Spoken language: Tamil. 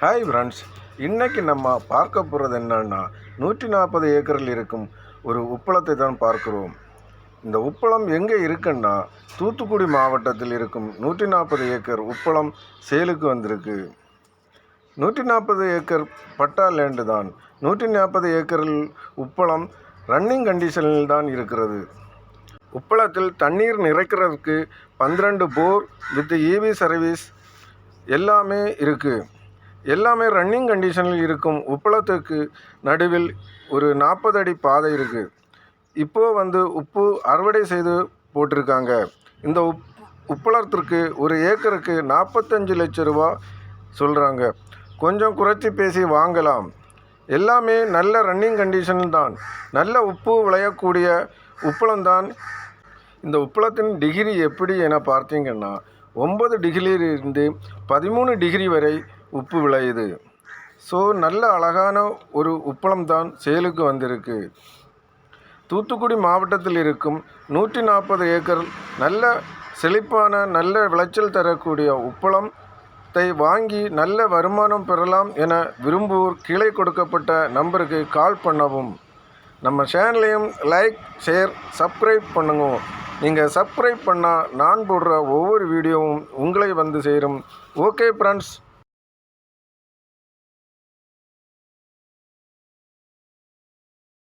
ஹாய் ஃப்ரெண்ட்ஸ் இன்றைக்கி நம்ம பார்க்க போகிறது என்னன்னா நூற்றி நாற்பது ஏக்கரில் இருக்கும் ஒரு உப்பளத்தை தான் பார்க்கிறோம். இந்த உப்பளம் எங்கே இருக்குன்னா தூத்துக்குடி மாவட்டத்தில் இருக்கும் நூற்றி நாற்பது ஏக்கர் உப்பளம் சேலுக்கு வந்திருக்கு. நூற்றி நாற்பது ஏக்கர் பட்டா லேண்டு தான். நூற்றி நாற்பது ஏக்கரில் உப்பளம் ரன்னிங் கண்டிஷனில் தான் இருக்கிறது. உப்பளத்தில் தண்ணீர் நிறைக்கிறதுக்கு பன்னிரண்டு போர் வித் ஈவி சர்வீஸ் எல்லாமே இருக்குது எல்லாமே ரன்னிங் கண்டிஷனில் இருக்கும். உப்பளத்துக்கு நடுவில் ஒரு நாற்பது அடி பாதை இருக்குது இப்போது வந்து உப்பு அறுவடை செய்து போட்டிருக்காங்க. இந்த உப் உப்பளத்திற்கு ஒரு ஏக்கருக்கு நாற்பத்தஞ்சு லட்ச ரூபா சொல்கிறாங்க கொஞ்சம் குறைச்சி பேசி வாங்கலாம். எல்லாமே நல்ல ரன்னிங் கண்டிஷன் தான். நல்ல உப்பு விளையக்கூடிய உப்பளம்தான் இந்த உப்பளத்தின் டிகிரி எப்படி என பார்த்தீங்கன்னா ஒன்பது டிகிரியிலிருந்து பதிமூணு டிகிரி வரை உப்பு விளையுது. ஸோ நல்ல அழகான ஒரு உப்பளம் தான் சேலுக்கு வந்திருக்கு. தூத்துக்குடி மாவட்டத்தில் இருக்கும் நூற்றி நாற்பது ஏக்கர் நல்ல செழிப்பான நல்ல விளைச்சல் தரக்கூடிய உப்பளத்தை வாங்கி நல்ல வருமானம் பெறலாம் என விரும்புவோர் கீழே கொடுக்கப்பட்ட நம்பருக்கு கால் பண்ணவும். நம்ம சேனலையும் லைக் ஷேர் சப்ஸ்கிரைப் பண்ணுங்க. நீங்கள் சப்ஸ்கிரைப் பண்ணால் நான் போடுற ஒவ்வொரு வீடியோவும் உங்களை வந்து சேரும். Okay friends